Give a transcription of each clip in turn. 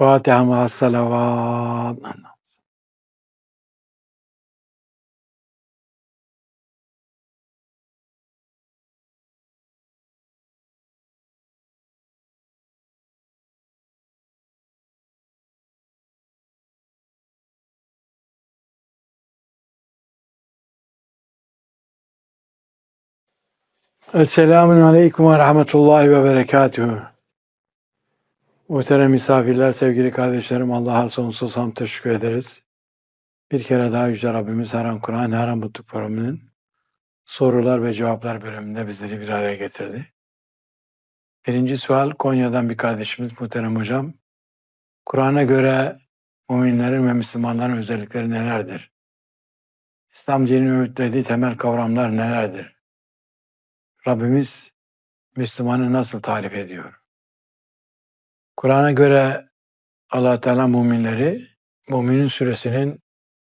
Fatiha ma salavat. Esselamun Aleyküm ve Rahmetullahi ve Berekatühü. Muhterem misafirler, sevgili kardeşlerim Allah'a sonsuz hamd teşekkür ederiz. Bir kere daha Yüce Rabbimiz Haram Kur'an, Haram Mutluluk Programı'nın sorular ve cevaplar bölümünde bizleri bir araya getirdi. Birinci sual Konya'dan bir kardeşimiz Muhterem Hocam. Kur'an'a göre müminlerin ve Müslümanların özellikleri nelerdir? İslam dininin öğütlediği temel kavramlar nelerdir? Rabbimiz Müslümanı nasıl tarif ediyor? Kur'an'a göre allah Teala müminleri Müminin suresinin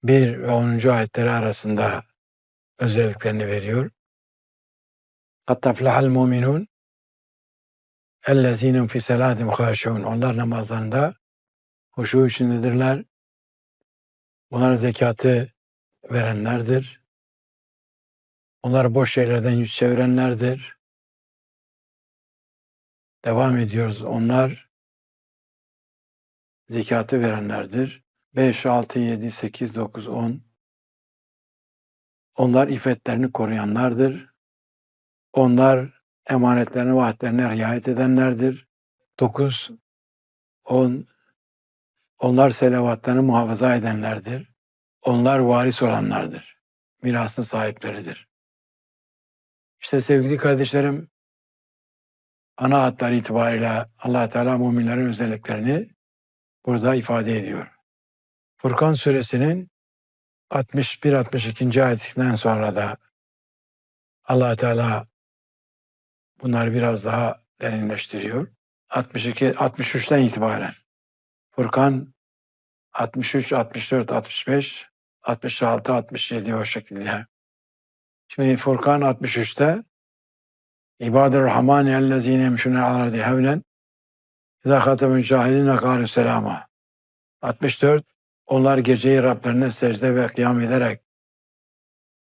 1 ve 10. ayetleri arasında özelliklerini veriyor. Hatta flahal muminun ellezînum fi selâtim hâşûn. Onlar namazlarında huşu içindedirler. Bunlar zekatı verenlerdir. Onlar boş şeylerden yüz çevirenlerdir. Devam ediyoruz. Onlar zekatı verenlerdir. 5, 6, 7, 8, 9, 10. Onlar iffetlerini koruyanlardır. Onlar emanetlerine, vaatlerine riayet edenlerdir. 9, 10. Onlar selavatlarını muhafaza edenlerdir. Onlar varis olanlardır. Mirasın sahipleridir. İşte sevgili kardeşlerim, ana hatlar itibariyle allah Teala müminlerin özelliklerini burada ifade ediyor. Furkan suresinin 61-62. ayetinden sonra da allah Teala bunları biraz daha derinleştiriyor. 62, 63'ten itibaren Furkan 63, 64, 65, 66, 67 o şekilde. Şimdi Furkan 63'te İbadur Rahman ellezine yemşune alardi hevlen İzâ hatemün cahilîne kâlü selâma. 64 Onlar geceyi Rablerine secde ve kıyam ederek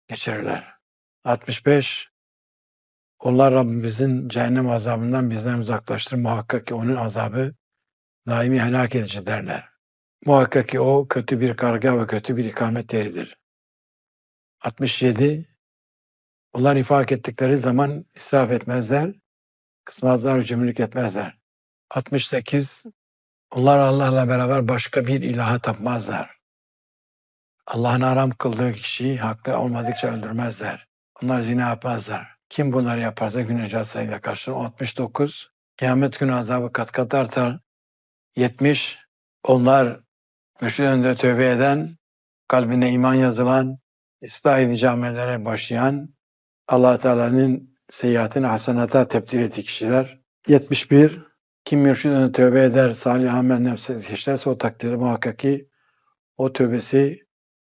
geçirirler. 65 Onlar Rabbimizin cehennem azabından bizden uzaklaştır. Muhakkak ki onun azabı daimi helak edici derler. Muhakkak ki o kötü bir karga ve kötü bir ikamet yeridir. 67 Onlar infak ettikleri zaman israf etmezler, kısmazlar, cimrilik etmezler. 68 Onlar Allah'la beraber başka bir ilaha tapmazlar. Allah'ın haram kıldığı kişiyi haklı olmadıkça öldürmezler. Onlar zina yapmazlar. Kim bunları yaparsa gün cezasıyla karşılar. 69 Kıyamet günü azabı kat kat artar. 70 Onlar müşrik önünde tövbe eden, kalbine iman yazılan, ıslah edici amellere başlayan, allah Teala'nın seyyiatini hasenata tebdil ettiği kişiler. 71 kim mürşidine tövbe eder, salih amel nefse işlerse o takdirde muhakkak ki o tövbesi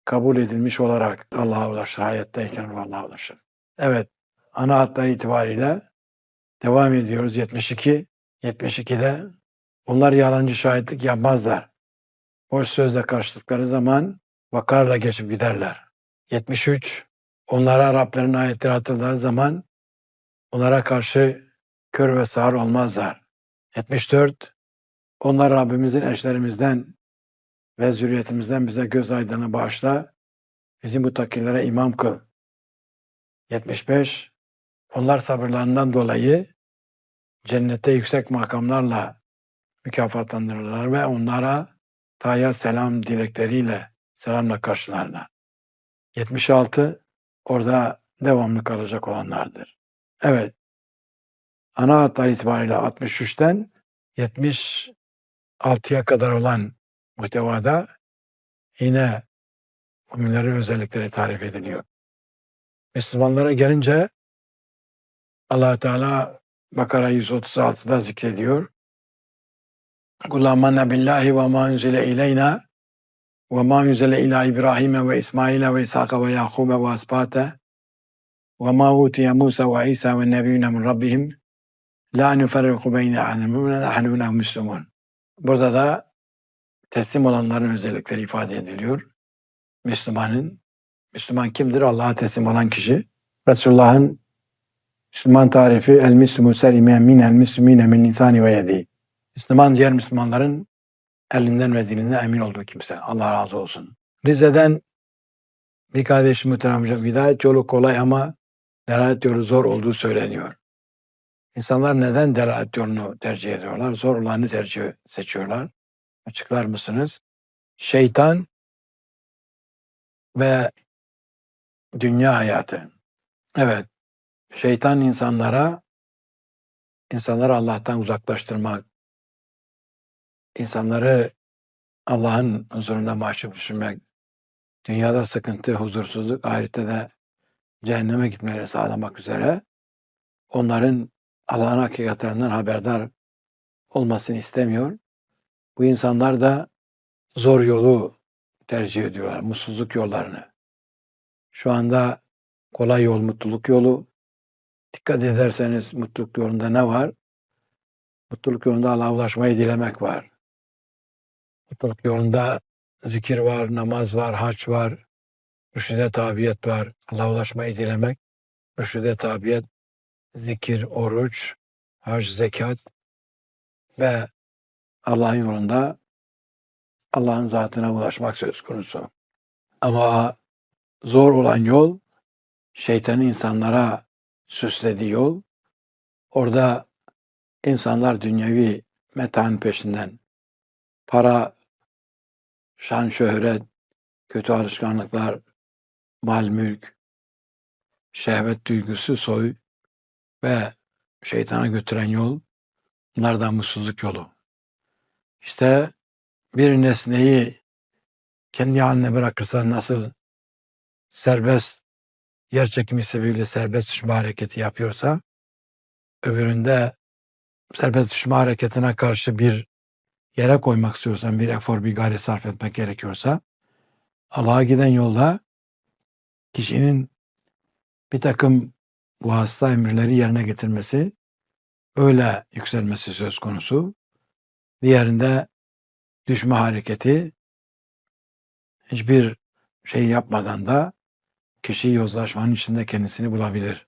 kabul edilmiş olarak Allah'a ulaşır. Hayattayken Allah'a ulaşır. Evet, ana hatlar itibariyle devam ediyoruz. 72, 72'de onlar yalancı şahitlik yapmazlar. Boş sözle karşılıkları zaman vakarla geçip giderler. 73, onlara Rablerin ayetleri hatırladığı zaman onlara karşı kör ve sağır olmazlar. 74. Onlar Rabbimizin eşlerimizden ve zürriyetimizden bize göz aydını bağışla. Bizi mutakilere imam kıl. 75. Onlar sabırlarından dolayı cennette yüksek makamlarla mükafatlandırırlar ve onlara taya selam dilekleriyle selamla karşılarlar. 76. Orada devamlı kalacak olanlardır. Evet, ana hatlar itibariyle 63'ten 76'ya kadar olan muhtevada yine müminlerin özellikleri tarif ediliyor. Müslümanlara gelince allah Teala Bakara 136'da zikrediyor. Kul amanna billahi ve ma unzile ileyna ve ma unzile ila İbrahim ve İsmail ve İshaka ve Yakub ve Asbate ve La nüferriku beyne müminen ahadun müslümun. Burada da teslim olanların özellikleri ifade ediliyor. Müslümanın, Müslüman kimdir? Allah'a teslim olan kişi. Resulullah'ın Müslüman tarifi el müslümü selimen min el müslümine min lisani ve yedi. Müslüman diğer Müslümanların elinden ve dilinden emin olduğu kimse. Allah razı olsun. Rize'den bir kardeşim muhterem hocam, hidayet yolu kolay ama delalet yolu zor olduğu söyleniyor. İnsanlar neden delalet yolunu tercih ediyorlar? Zor olanı tercih seçiyorlar. Açıklar mısınız? Şeytan ve dünya hayatı. Evet. Şeytan insanlara insanları Allah'tan uzaklaştırmak, insanları Allah'ın huzurunda mahcup düşürmek, dünyada sıkıntı, huzursuzluk, ahirette de cehenneme gitmeleri sağlamak üzere onların Allah'ın hakikatlerinden haberdar olmasını istemiyor. Bu insanlar da zor yolu tercih ediyorlar, mutsuzluk yollarını. Şu anda kolay yol mutluluk yolu. Dikkat ederseniz mutluluk yolunda ne var? Mutluluk yolunda Allah'a ulaşmayı dilemek var. Mutluluk yolunda zikir var, namaz var, hac var, mürşide tabiyet var. Allah'a ulaşmayı dilemek, mürşide tabiyet, zikir, oruç, hac, zekat ve Allah'ın yolunda Allah'ın zatına ulaşmak söz konusu. Ama zor olan yol şeytanın insanlara süslediği yol. Orada insanlar dünyevi metan peşinden para, şan, şöhret, kötü alışkanlıklar, mal, mülk, şehvet duygusu, soy ve şeytana götüren yol bunlardan mutsuzluk yolu. İşte bir nesneyi kendi haline bırakırsan nasıl serbest yer çekimi sebebiyle serbest düşme hareketi yapıyorsa öbüründe serbest düşme hareketine karşı bir yere koymak istiyorsan, bir efor, bir gayret sarf etmek gerekiyorsa Allah'a giden yolda kişinin bir takım vasıta emirleri yerine getirmesi, öyle yükselmesi söz konusu. Diğerinde düşme hareketi hiçbir şey yapmadan da kişi yozlaşmanın içinde kendisini bulabilir.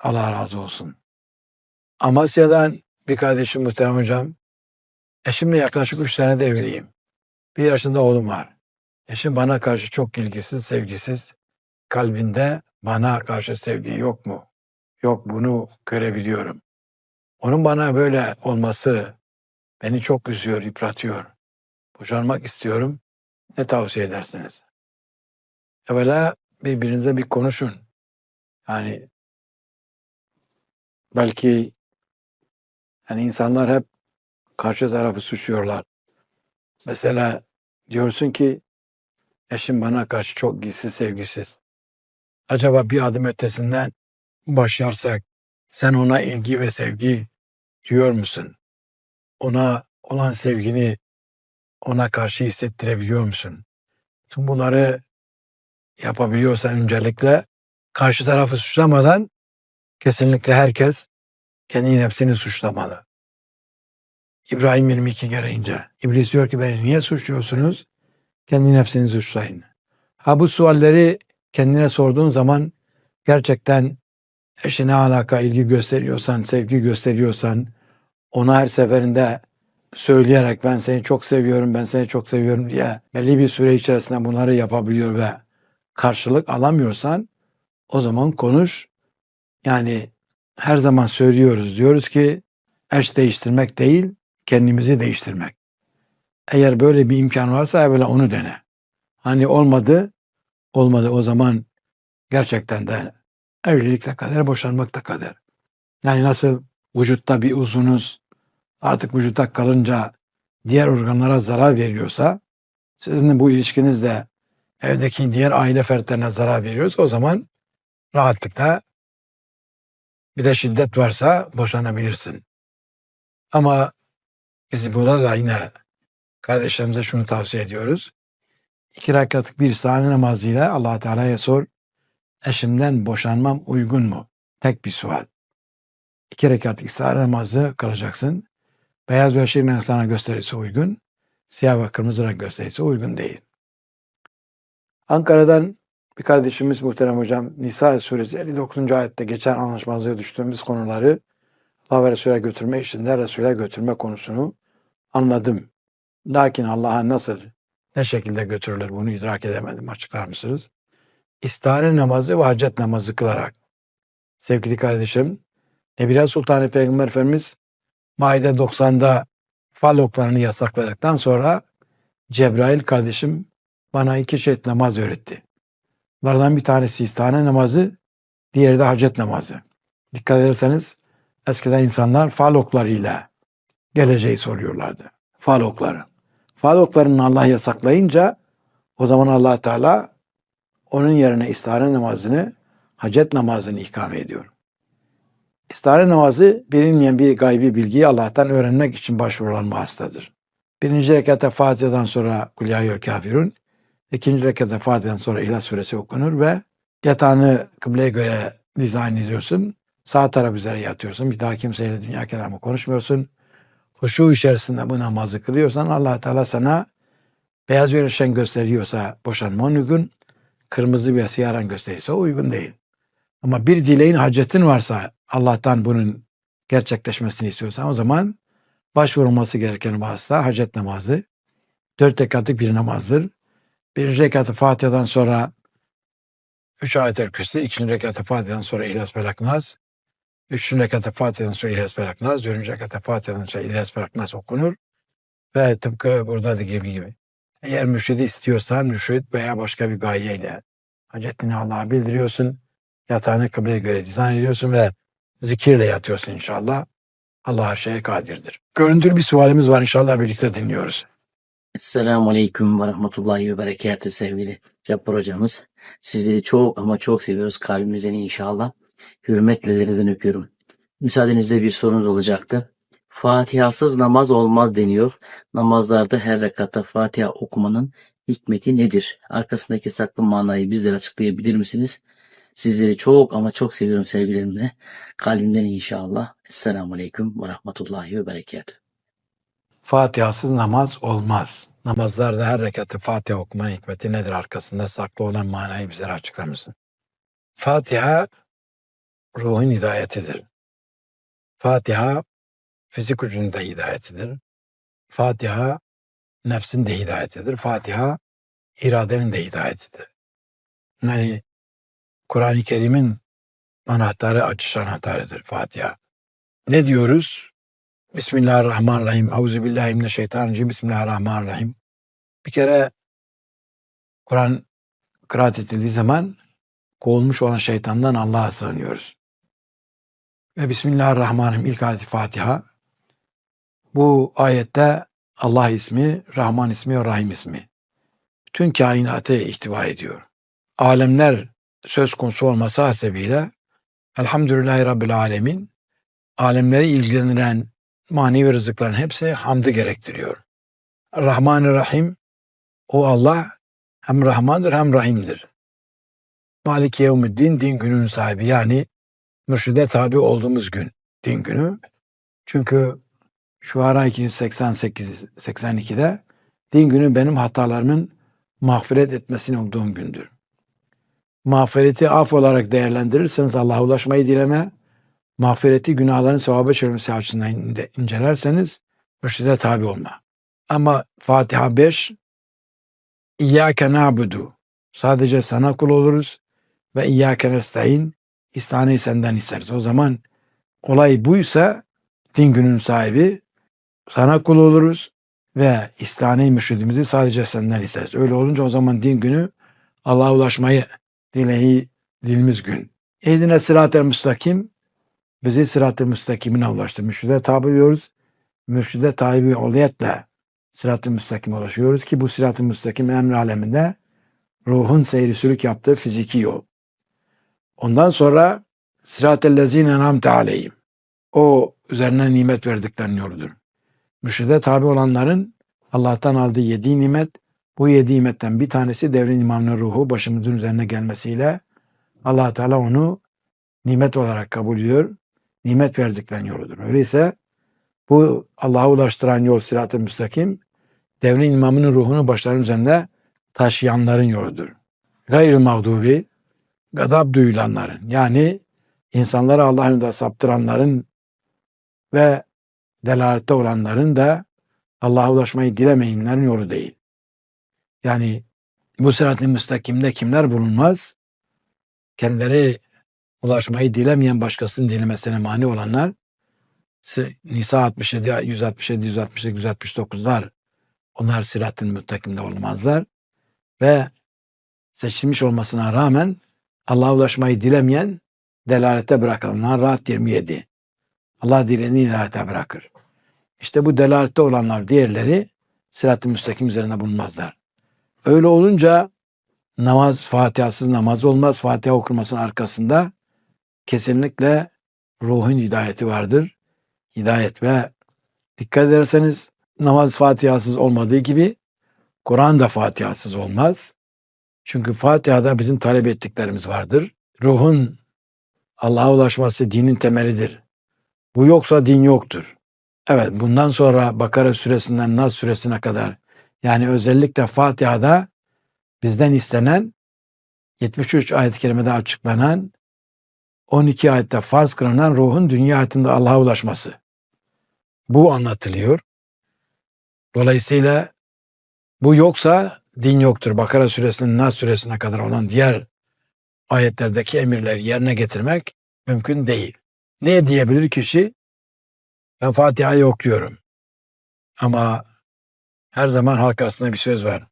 Allah razı olsun. Amasya'dan bir kardeşim muhterem hocam. Eşimle yaklaşık üç senede evliyim. Bir yaşında oğlum var. Eşim bana karşı çok ilgisiz, sevgisiz. Kalbinde bana karşı sevgi yok mu? Yok bunu görebiliyorum. Onun bana böyle olması beni çok üzüyor, yıpratıyor. Boşanmak istiyorum. Ne tavsiye edersiniz? Evvela birbirinize bir konuşun. Yani belki yani insanlar hep karşı tarafı suçluyorlar. Mesela diyorsun ki eşim bana karşı çok gizsiz, sevgisiz. Acaba bir adım ötesinden başlarsak sen ona ilgi ve sevgi duyuyor musun? Ona olan sevgini ona karşı hissettirebiliyor musun? Tüm bunları yapabiliyorsan öncelikle karşı tarafı suçlamadan kesinlikle herkes kendi nefsini suçlamalı. İbrahim 22 gereğince. İblis diyor ki beni niye suçluyorsunuz? Kendi nefsini suçlayın. Ha bu sualleri kendine sorduğun zaman gerçekten eşine alaka ilgi gösteriyorsan, sevgi gösteriyorsan, ona her seferinde söyleyerek ben seni çok seviyorum, ben seni çok seviyorum diye belli bir süre içerisinde bunları yapabiliyor ve karşılık alamıyorsan o zaman konuş. Yani her zaman söylüyoruz diyoruz ki eş değiştirmek değil kendimizi değiştirmek. Eğer böyle bir imkan varsa evvela onu dene. Hani olmadı, olmadı o zaman gerçekten de evlilik de kader, boşanmak da kader. Yani nasıl vücutta bir uzunuz artık vücutta kalınca diğer organlara zarar veriyorsa sizin bu ilişkiniz de evdeki diğer aile fertlerine zarar veriyorsa o zaman rahatlıkla bir de şiddet varsa boşanabilirsin. Ama biz burada da yine kardeşlerimize şunu tavsiye ediyoruz. İki rekatlık bir sahne namazıyla allah Teala'ya sor. Eşimden boşanmam uygun mu? Tek bir sual. İki rekatlık sahne namazı kılacaksın. Beyaz ve şirin sana gösterisi uygun. siyah ve kırmızı renk gösterisi uygun değil. Ankara'dan bir kardeşimiz muhterem hocam Nisa suresi 59. ayette geçen anlaşmazlığa düştüğümüz konuları Allah ve Resul'e götürme işinde Resul'e götürme konusunu anladım. Lakin Allah'a nasıl, ne şekilde götürülür bunu idrak edemedim. Açıklar mısınız? İstihare namazı ve hacet namazı kılarak. Sevgili kardeşim, Nebiler Sultan Peygamber Efendimiz Maide 90'da fal oklarını yasakladıktan sonra Cebrail kardeşim bana iki çeşit namaz öğretti. Bunlardan bir tanesi istihane namazı, diğeri de hacet namazı. Dikkat ederseniz eskiden insanlar fal oklarıyla geleceği soruyorlardı. Fal okları. Fal oklarını Allah yasaklayınca o zaman allah Teala onun yerine istihare namazını, hacet namazını ikame ediyor. İstihare namazı bilinmeyen bir gaybi bilgiyi Allah'tan öğrenmek için başvurulan vasıtadır. Birinci rekatta Fatiha'dan sonra Kul ya eyyühel kafirun, ikinci rekatta Fatiha'dan sonra İhlas suresi okunur ve yatağını kıbleye göre dizayn ediyorsun. Sağ taraf üzere yatıyorsun. Bir daha kimseyle dünya kelamı konuşmuyorsun. Huşu içerisinde bu namazı kılıyorsan allah Teala sana beyaz bir ışın gösteriyorsa boşanman uygun, kırmızı bir siyah renk gösterirse uygun değil. Ama bir dileğin hacetin varsa Allah'tan bunun gerçekleşmesini istiyorsan o zaman başvurulması gereken vasıta hacet namazı. Dört rekatlık bir namazdır. Birinci rekatı Fatiha'dan sonra üç ayet-el kürsü, ikinci rekatı Fatiha'dan sonra İhlas Felak Nas, üçüncü rekatı Fatiha'dan sonra İhlas Felak Nas, dördüncü rekatı Fatiha'dan sonra İhlas Felak Nas okunur. Ve tıpkı burada da gibi gibi. Eğer mürşidi istiyorsan mürşid veya başka bir gayeyle hacetini Allah'a bildiriyorsun. Yatağını kıbleye göre dizayn ediyorsun ve zikirle yatıyorsun inşallah. Allah her şeye kadirdir. Görüntülü bir sualimiz var inşallah birlikte dinliyoruz. Esselamu Aleyküm ve Rahmetullahi ve Berekatü sevgili Cabbar hocamız. Sizleri çok ama çok seviyoruz kalbimizden inşallah. Hürmetle ellerinizden öpüyorum. Müsaadenizle bir sorunuz olacaktı. Fatihasız namaz olmaz deniyor. Namazlarda her rekatta Fatiha okumanın hikmeti nedir? Arkasındaki saklı manayı bizlere açıklayabilir misiniz? Sizleri çok ama çok seviyorum sevgilerimle. Kalbimden inşallah. Esselamu Aleyküm ve Rahmetullahi ve Berekatü. Fatihasız namaz olmaz. Namazlarda her rekatı Fatiha okuma hikmeti nedir arkasında saklı olan manayı bizlere açıklar mısın? Fatiha ruhun hidayetidir. Fatiha fizik ucunun da hidayetidir. Fatiha nefsin de hidayetidir. Fatiha iradenin de hidayetidir. Yani Kur'an-ı Kerim'in anahtarı açış anahtarıdır Fatiha. Ne diyoruz? Bismillahirrahmanirrahim. Euzubillahimineşşeytanirracim. Bismillahirrahmanirrahim. Bir kere Kur'an kıraat edildiği zaman kovulmuş olan şeytandan Allah'a sığınıyoruz. Ve Bismillahirrahmanirrahim ilk ayet Fatiha. Bu ayette Allah ismi, Rahman ismi ve Rahim ismi. Bütün kainatı ihtiva ediyor. Alemler söz konusu olması hasebiyle Elhamdülillahi Rabbil Alemin alemleri ilgilendiren manevi rızıkların hepsi hamdı gerektiriyor. rahman Rahim o Allah hem Rahmandır hem Rahim'dir. Maliki Yevmiddin din gününün sahibi yani mürşide tabi olduğumuz gün din günü. Çünkü Şuara 288 82'de din günü benim hatalarımın mağfiret etmesini olduğum gündür. Mağfireti af olarak değerlendirirseniz Allah'a ulaşmayı dileme, mağfireti günahların sevaba çevirmesi açısından incelerseniz mürşide tabi olma. Ama Fatiha 5 İyyâke na'budu sadece sana kul oluruz ve İyyâke nestaîn istaneyi senden isteriz. O zaman olay buysa din günün sahibi sana kul oluruz ve istane mürşidimizi sadece senden isteriz. Öyle olunca o zaman din günü Allah'a ulaşmayı dileği dilimiz gün. Ehdine sırat-ı müstakim bizi sırat-ı müstakimine ulaştı. Mürşide tabi ediyoruz. Mürşide tabi oliyetle sırat-ı müstakim ulaşıyoruz ki bu sırat-ı müstakim emri aleminde ruhun seyri sülük yaptığı fiziki yol. Ondan sonra sırat-ı lezine enamte aleyhim. O üzerine nimet verdiklerinin yoludur. Mürşide tabi olanların Allah'tan aldığı yedi nimet, bu yedi nimetten bir tanesi devrin imamının ruhu başımızın üzerine gelmesiyle allah Teala onu nimet olarak kabul ediyor. Nimet verdiklerinin yoludur. Öyleyse bu Allah'a ulaştıran yol sirat-ı müstakim devrin imamının ruhunu başların üzerinde taşıyanların yoludur. Gayr mağdubi gadab duyulanların yani insanları Allah yolunda saptıranların ve delalette olanların da Allah'a ulaşmayı dilemeyenlerin yolu değil. Yani bu sırat-ı müstakimde kimler bulunmaz? Kendileri ulaşmayı dilemeyen başkasının dilemesine mani olanlar Nisa 67, 167, 168, 169'lar onlar sırat-ı müstakimde olmazlar ve seçilmiş olmasına rağmen Allah'a ulaşmayı dilemeyen delalete bırakılanlar rahat 27. Allah dilediğini ileride bırakır. İşte bu delalette olanlar diğerleri sırat-ı müstakim üzerine bulunmazlar. Öyle olunca namaz Fatiha'sız namaz olmaz. Fatiha okunmasının arkasında kesinlikle ruhun hidayeti vardır. Hidayet ve dikkat ederseniz namaz Fatiha'sız olmadığı gibi Kur'an da Fatiha'sız olmaz. Çünkü Fatiha'da bizim talep ettiklerimiz vardır. Ruhun Allah'a ulaşması dinin temelidir. Bu yoksa din yoktur. Evet bundan sonra Bakara suresinden Nas suresine kadar yani özellikle Fatiha'da bizden istenen 73 ayet-i kerimede açıklanan 12 ayette farz kılınan ruhun dünya hayatında Allah'a ulaşması. Bu anlatılıyor. Dolayısıyla bu yoksa din yoktur. Bakara suresinin Nas suresine kadar olan diğer ayetlerdeki emirleri yerine getirmek mümkün değil. Ne diyebilir kişi? Ben Fatiha'yı okuyorum. Ama her zaman halk arasında bir söz var.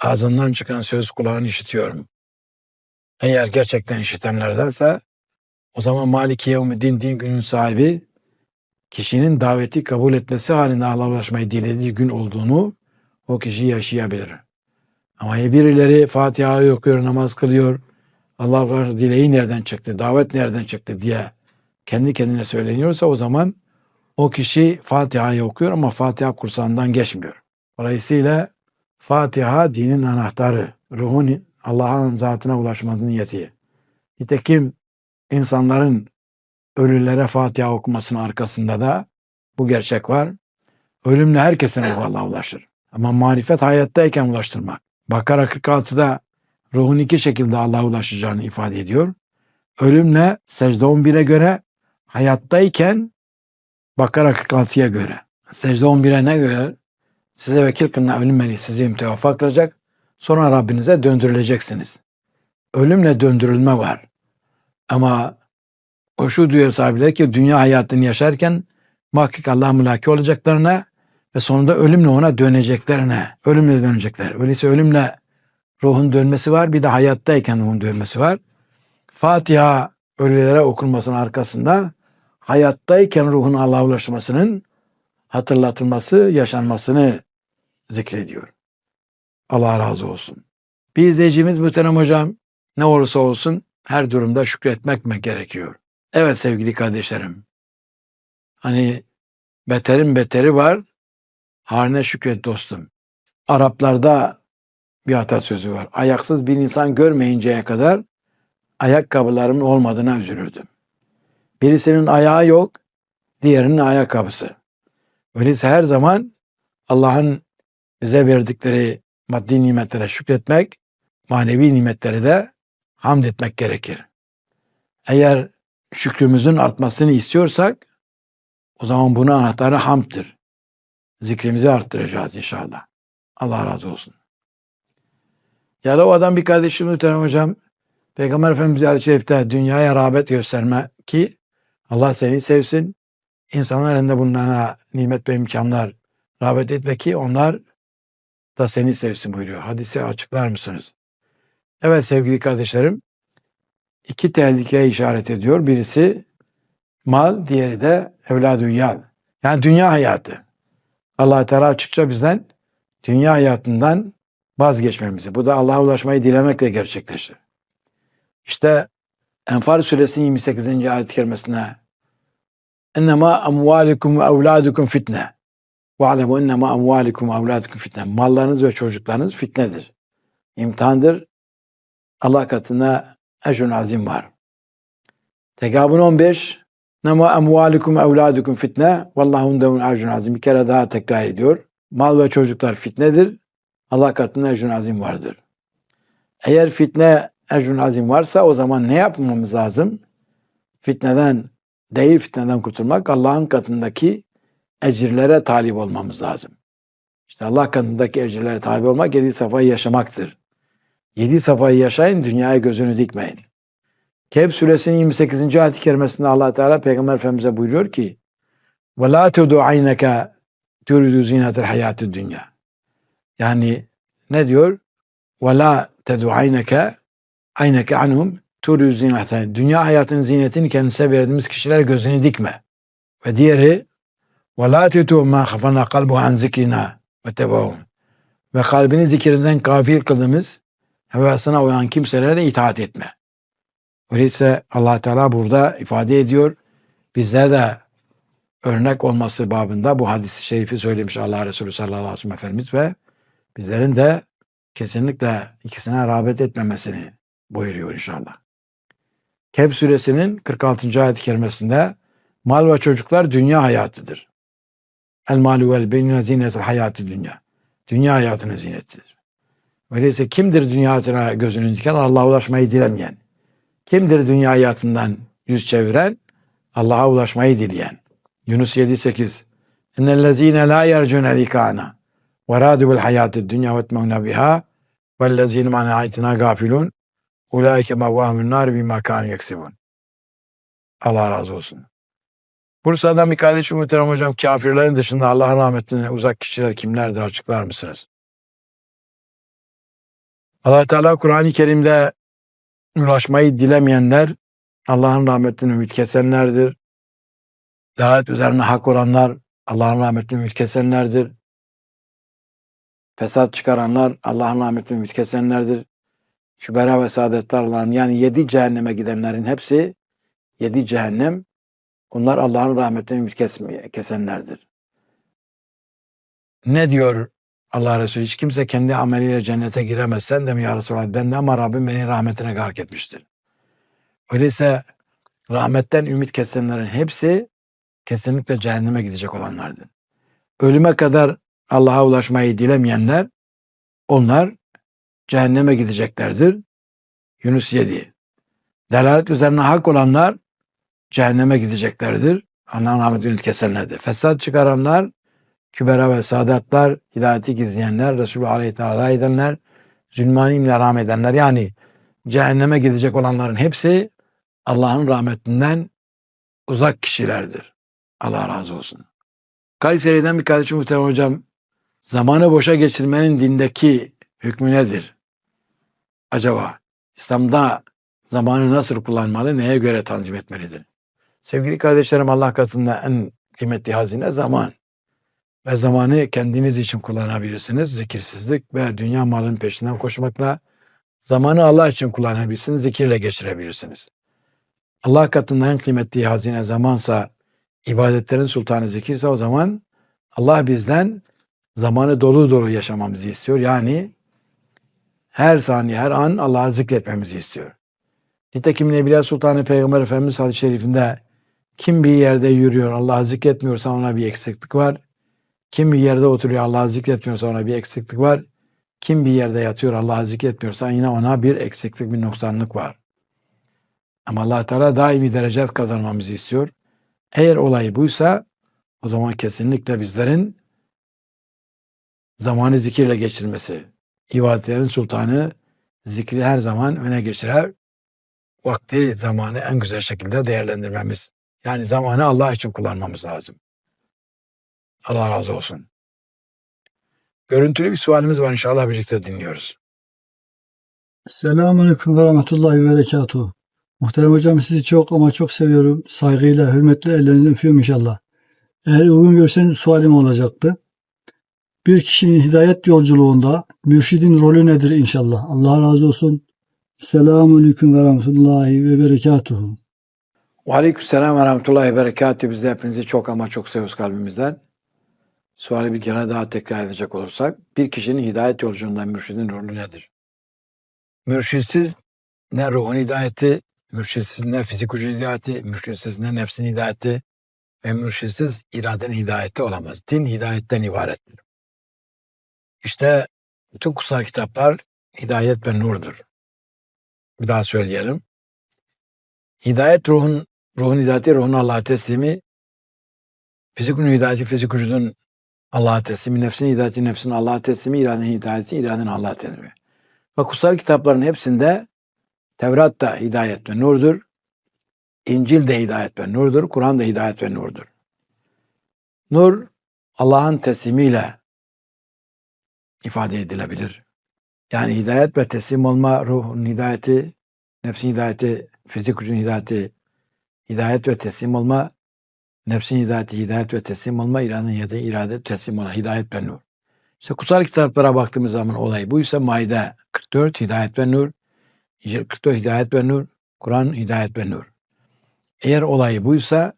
Ağzından çıkan söz kulağını işitiyorum. Eğer gerçekten işitenlerdense o zaman Maliki Yevmiddin din günün sahibi kişinin daveti kabul etmesi halinde Allah'a ulaşmayı dilediği gün olduğunu o kişi yaşayabilir. Ama birileri Fatiha'yı okuyor, namaz kılıyor, Allah var dileği nereden çıktı, davet nereden çıktı diye kendi kendine söyleniyorsa o zaman o kişi Fatiha'yı okuyor ama Fatiha kursağından geçmiyor. Dolayısıyla Fatiha dinin anahtarı, ruhun Allah'ın zatına ulaşma niyeti. Nitekim insanların ölülere Fatiha okumasının arkasında da bu gerçek var. Ölümle herkesin Allah'a ulaşır. Ama marifet hayattayken ulaştırmak. Bakara 46'da ruhun iki şekilde Allah'a ulaşacağını ifade ediyor. Ölümle secde 11'e göre hayattayken Bakara 46'ya göre. Secde 11'e ne göre? Size vekil kılınan ölüm meleği sizi imtihafa kılacak. Sonra Rabbinize döndürüleceksiniz. Ölümle döndürülme var. Ama o şu duyar sahibiler ki dünya hayatını yaşarken muhakkak Allah'a mülaki olacaklarına ve sonunda ölümle ona döneceklerine, ölümle dönecekler. Öyleyse ölümle ruhun dönmesi var, bir de hayattayken ruhun dönmesi var. Fatiha ölülere okunmasının arkasında hayattayken ruhun Allah'a ulaşmasının hatırlatılması, yaşanmasını zikrediyor. Allah razı olsun. Bir izleyicimiz muhterem hocam ne olursa olsun her durumda şükretmek mi gerekiyor? Evet sevgili kardeşlerim. Hani beterin beteri var. Haline şükret dostum. Araplarda bir atasözü var. Ayaksız bir insan görmeyinceye kadar ayakkabılarımın olmadığına üzülürdüm. Birisinin ayağı yok, diğerinin ayakkabısı. Öyleyse her zaman Allah'ın bize verdikleri maddi nimetlere şükretmek, manevi nimetleri de hamd etmek gerekir. Eğer şükrümüzün artmasını istiyorsak o zaman bunun anahtarı hamdtır. Zikrimizi arttıracağız inşallah. Allah razı olsun. Ya da o adam bir kardeşim muhterem hocam Peygamber Efendimiz hadis-i şerifte dünyaya rağbet gösterme ki Allah seni sevsin. İnsanlar elinde bunlara nimet ve imkanlar rağbet etme ki onlar da seni sevsin buyuruyor. Hadisi açıklar mısınız? Evet sevgili kardeşlerim iki tehlikeye işaret ediyor. Birisi mal, diğeri de evladü yal. Yani dünya hayatı. Allah Teala açıkça bizden dünya hayatından vazgeçmemizi. Bu da Allah'a ulaşmayı dilemekle gerçekleşir. İşte Enfal suresinin 28. ayet-i kerimesine amvalikum ve evladukum fitne. Ennema amvalikum ve evladukum fitne. Mallarınız ve çocuklarınız fitnedir. İmtihandır. Allah katında ecrün azim var. Tegabun 15 Nema emvalikum evladukum fitne. Vallahu indevun ecrün azim. Bir kere daha tekrar ediyor. mal ve çocuklar fitnedir. Allah katında ecrün azim vardır. Eğer fitne ecrün azim varsa o zaman ne yapmamız lazım? Fitneden değil fitneden kurtulmak Allah'ın katındaki ecirlere talip olmamız lazım. İşte Allah katındaki ecirlere talip olmak yedi safhayı yaşamaktır. Yedi safhayı yaşayın, dünyaya gözünü dikmeyin. Kehf suresinin 28. ayet-i kerimesinde allah Teala Peygamber Efendimiz'e buyuruyor ki وَلَا تُدُوا عَيْنَكَ تُرِدُ زِينَةَ الْحَيَاتِ الدُّنْيَا Yani ne diyor? وَلَا تَدُوا عَيْنَكَ عَيْنَكَ عَنْهُمْ تُرِدُ زِينَةَ Dünya hayatının zinetini kendisine verdiğimiz kişilere gözünü dikme. Ve diğeri وَلَا تُتُوا مَا خَفَنَا قَلْبُهُ عَنْ ذِكْرِنَا وَتَبَعُهُمْ Ve kalbini zikirinden gafil kıldığımız hevasına uyan kimselere de itaat etme. Öyleyse allah Teala burada ifade ediyor. Bizlere de örnek olması babında bu hadisi şerifi söylemiş Allah Resulü sallallahu aleyhi ve sellem Efendimiz ve bizlerin de kesinlikle ikisine rağbet etmemesini buyuruyor inşallah. Kehf suresinin 46. ayet-i kerimesinde mal ve çocuklar dünya hayatıdır. El malu vel benine zinetul hayatı dünya. Dünya hayatının zinetidir. Öyleyse kimdir dünya hayatına gözünü diken Allah'a ulaşmayı dilemeyen? Kimdir dünya hayatından yüz çeviren? Allah'a ulaşmayı dileyen. Yunus 7-8 İnnellezîne lâ yercûne likâna ve râdü bil hayâtid dünya ve etmeûne biha vellezîne man âyetina gâfilûn ulaike mevvâhumün nâri bimâ kânû yeksibûn. Allah razı olsun. Bursa'dan bir kardeşim muhterem hocam kafirlerin dışında Allah'ın rahmetine uzak kişiler kimlerdir açıklar mısınız? allah Teala Kur'an-ı Kerim'de ulaşmayı dilemeyenler Allah'ın rahmetinden ümit kesenlerdir. Dalalet üzerine hak olanlar Allah'ın rahmetinden ümit kesenlerdir. Fesat çıkaranlar Allah'ın rahmetinden ümit kesenlerdir. Şübera ve saadetler olan yani yedi cehenneme gidenlerin hepsi yedi cehennem bunlar Allah'ın rahmetinden ümit kesenlerdir. Ne diyor Allah Resulü? Hiç kimse kendi ameliyle cennete giremez. Sen de mi ya Resulallah? Ben de ama Rabbim beni rahmetine gark etmiştir. Öyleyse rahmetten ümit kesenlerin hepsi kesinlikle cehenneme gidecek olanlardır. Ölüme kadar Allah'a ulaşmayı dilemeyenler onlar cehenneme gideceklerdir. Yunus 7. Delalet üzerine hak olanlar cehenneme gideceklerdir. Allah'ın rahmetini kesenlerdir. Fesat çıkaranlar kübera ve saadatlar, hidayeti gizleyenler, Resulü aleyhi teala edenler, zulmani imle rağm edenler yani cehenneme gidecek olanların hepsi Allah'ın rahmetinden uzak kişilerdir. Allah razı olsun. Kayseri'den bir kardeşim muhterem hocam zamanı boşa geçirmenin dindeki hükmü nedir? Acaba İslam'da zamanı nasıl kullanmalı, neye göre tanzim etmelidir? Sevgili kardeşlerim Allah katında en kıymetli hazine zaman ve zamanı kendiniz için kullanabilirsiniz. Zikirsizlik ve dünya malının peşinden koşmakla zamanı Allah için kullanabilirsiniz. Zikirle geçirebilirsiniz. Allah katında en kıymetli hazine zamansa, ibadetlerin sultanı zikirse o zaman Allah bizden zamanı dolu dolu yaşamamızı istiyor. Yani her saniye, her an Allah'ı zikretmemizi istiyor. Nitekim Nebiler Sultanı Peygamber Efendimiz hadis-i şerifinde kim bir yerde yürüyor Allah'ı zikretmiyorsa ona bir eksiklik var. Kim bir yerde oturuyor Allah'ı zikretmiyorsa ona bir eksiklik var. Kim bir yerde yatıyor Allah'ı zikretmiyorsa yine ona bir eksiklik, bir noksanlık var. Ama allah Teala daimi derecet kazanmamızı istiyor. Eğer olay buysa o zaman kesinlikle bizlerin zamanı zikirle geçirmesi, ibadetlerin sultanı zikri her zaman öne geçirer. Vakti, zamanı en güzel şekilde değerlendirmemiz. Yani zamanı Allah için kullanmamız lazım. Allah razı olsun. Görüntülü bir sualimiz var inşallah birlikte dinliyoruz. Selamünaleyküm ve rahmetullahi ve berekatuhu. Muhterem hocam sizi çok ama çok seviyorum. Saygıyla, hürmetle ellerinizden öpüyorum inşallah. Eğer uygun görseniz sualim olacaktı. Bir kişinin hidayet yolculuğunda mürşidin rolü nedir inşallah? Allah razı olsun. Selamünaleyküm ve rahmetullahi ve berekatuhu. Ve aleykümselam ve rahmetullahi ve berekatü. Biz de hepinizi çok ama çok seviyoruz kalbimizden. Suali bir kere daha tekrar edecek olursak, bir kişinin hidayet yolculuğunda mürşidin rolü nedir? Mürşitsiz ne ruhun hidayeti, mürşitsiz ne fizik gücü hidayeti, mürşitsiz ne nefsin hidayeti ve mürşitsiz iradenin hidayeti olamaz. Din hidayetten ibarettir. İşte bütün kutsal kitaplar hidayet ve nurdur. Bir daha söyleyelim. Hidayet ruhun, ruhun hidayeti, ruhun Allah'a teslimi, fizikun hidayeti, fizik vücudun Allah'a teslimi, nefsin hidayeti, nefsin Allah'a teslimi, iradenin hidayeti, iradenin Allah'a teslimi. Ve kutsal kitapların hepsinde Tevrat da hidayet ve nurdur. İncil de hidayet ve nurdur. Kur'an da hidayet ve nurdur. Nur Allah'ın teslimiyle ifade edilebilir. Yani hidayet ve teslim olma ruhun hidayeti, nefsin hidayeti, fizik gücün hidayeti, hidayet ve teslim olma, nefsin hidayeti, hidayet ve teslim olma, iradenin yedi, irade, teslim olma, hidayet ve nur. İşte kutsal kitaplara baktığımız zaman olay buysa Maide 44 hidayet ve nur, İncil 44 hidayet ve nur, Kur'an hidayet ve nur. Eğer olayı buysa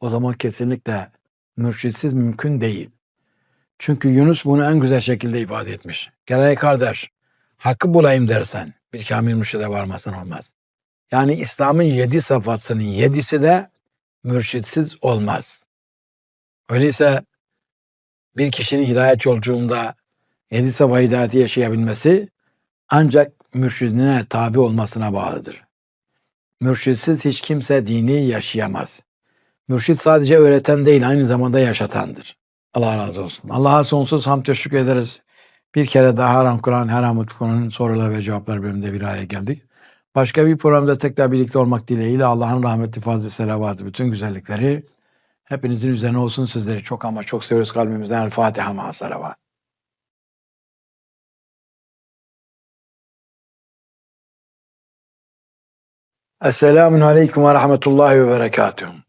o zaman kesinlikle mürşitsiz mümkün değil. Çünkü Yunus bunu en güzel şekilde ifade etmiş. Gel kardeş, hakkı bulayım dersen bir kamil mürşide varmasan olmaz. Yani İslam'ın yedi safatının yedisi de mürşitsiz olmaz. Öyleyse bir kişinin hidayet yolculuğunda yedi safa hidayeti yaşayabilmesi ancak mürşidine tabi olmasına bağlıdır. Mürşitsiz hiç kimse dini yaşayamaz. Mürşit sadece öğreten değil aynı zamanda yaşatandır. Allah razı olsun. Allah'a sonsuz hamd teşekkür ederiz. Bir kere daha Haram Kur'an, Haram Kur'an'ın soruları ve cevaplar bölümünde bir araya geldik. Başka bir programda tekrar birlikte olmak dileğiyle Allah'ın rahmeti, fazla selavatı, bütün güzellikleri hepinizin üzerine olsun sizleri çok ama çok seviyoruz kalbimizden. El Fatiha ma salavat. Esselamun Aleyküm ve Rahmetullahi ve Berekatuhu.